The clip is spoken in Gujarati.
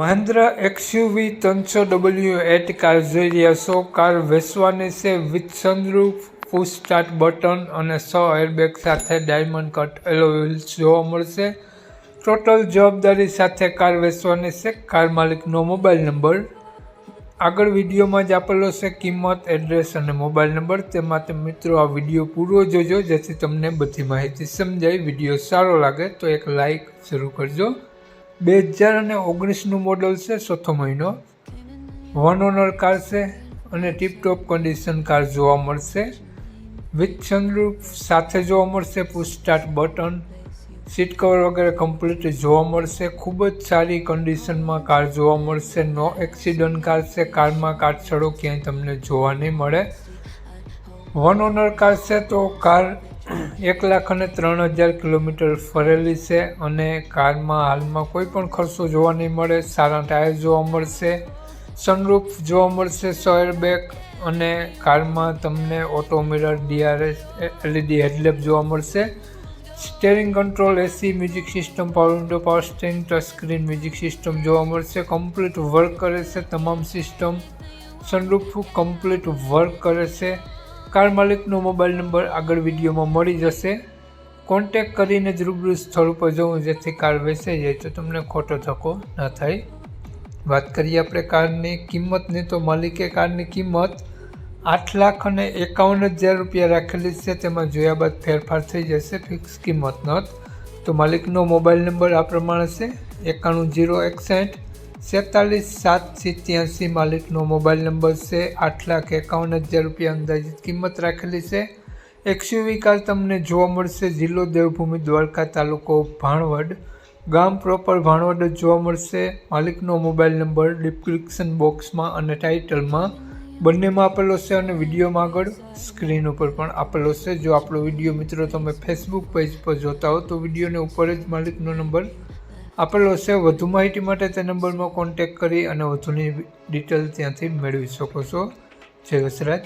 મહિન્દ્ર એક્સયુવી ત્રણસો ડબલ્યુ એટ કાર છો કાર વેચવાની છે with sunroof push start button અને સો એરબેગ સાથે ડાયમંડ કટ એલોવિલ્સ જોવા મળશે. ટોટલ જવાબદારી સાથે કાર વેચવાની છે કાર માલિકનો મોબાઈલ નંબર આગળ વિડીયોમાં જ આપેલો છે કિંમત એડ્રેસ અને મોબાઈલ નંબર તે માટે મિત્રો આ વીડિયો પૂરો જોજો, જેથી તમને બધી માહિતી સમજાય. વીડિયો સારો લાગે તો એક લાઈક શરૂ કરજો. બે હજાર અને ઓગણીસનું મોડલ છે, ચોથો મહિનો. વન ઓનર કાર છે અને ટીપટોપ કન્ડિશન કાર જોવા મળશે. વિથ સનરૂફ સાથે જોવા મળશે push start button seat cover વગેરે કમ્પ્લીટ જોવા મળશે. ખૂબ જ સારી કન્ડિશનમાં કાર જોવા મળશે. નો એક્સિડન્ટ કાર છે, કારમાં કાટછડો ક્યાંય તમને જોવા નહીં મળે. વન ઓનર કાર છે તો કાર એક લાખ અને ત્રણ હજાર કિલોમીટર ફરેલી છે અને કારમાં હાલમાં કોઈ પણ ખર્ચો જોવા નહીં મળે. સારા ટાયર જોવા મળશે સનરૂફ જોવા મળશે સો એરબેગ અને કારમાં તમને auto mirror DRS LED headlamp જોવા મળશે. Steering control AC music system power window power steering touch screen music system જોવા મળશે. કમ્પ્લીટ વર્ક કરે છે તમામ સિસ્ટમ સનરૂફ કમ્પ્લીટ વર્ક કરે છે. કાર માલિકનો મોબાઈલ નંબર આગળ વિડીયોમાં મળી જશે. કોન્ટેક કરીને જ રૂબરૂ સ્થળ ઉપર જવું, જેથી કાર વેચાઈ જાય તો તમને ખોટો ધક્કો ન થાય. વાત કરીએ આપણે કારની કિંમતની, તો માલિકે કારની કિંમત આઠ લાખ અને એકાવન હજાર રૂપિયા રાખેલી છે. તેમાં જોયા બાદ ફેરફાર થઈ જશે, ફિક્સ કિંમત નોંધ તો માલિકનો મોબાઈલ નંબર આ પ્રમાણે છે, એકાણું જીરો એકસઠ સેતાલીસ સાત સિત્યાસી માલિકનો મોબાઈલ નંબર છે, આઠ લાખ એકાવન હજાર રૂપિયા અંદાજિત કિંમત રાખેલી છે. એક્સયુવી કાર તમને જોવા મળશે, જિલ્લો દેવભૂમિ દ્વારકા તાલુકો ભાણવડ. ગામ પ્રોપર ભાણવડ જ જોવા મળશે. માલિકનો મોબાઈલ નંબર ડિસ્ક્રિપ્શન બોક્સમાં અને ટાઇટલમાં બંનેમાં આપેલો છે અને વિડીયોમાં આગળ સ્ક્રીન ઉપર પણ આપેલો છે. જો આપણો વીડિયો મિત્રો તમે ફેસબુક પેજ પર જોતા હો તો વિડીયોને ઉપર જ માલિકનો નંબર આપેલો છે, વધુ માહિતી માટે તે નંબરમાં કોન્ટેક કરી અને વધુની ડિટેલ ત્યાંથી મેળવી શકો છો. જય વસરાજ.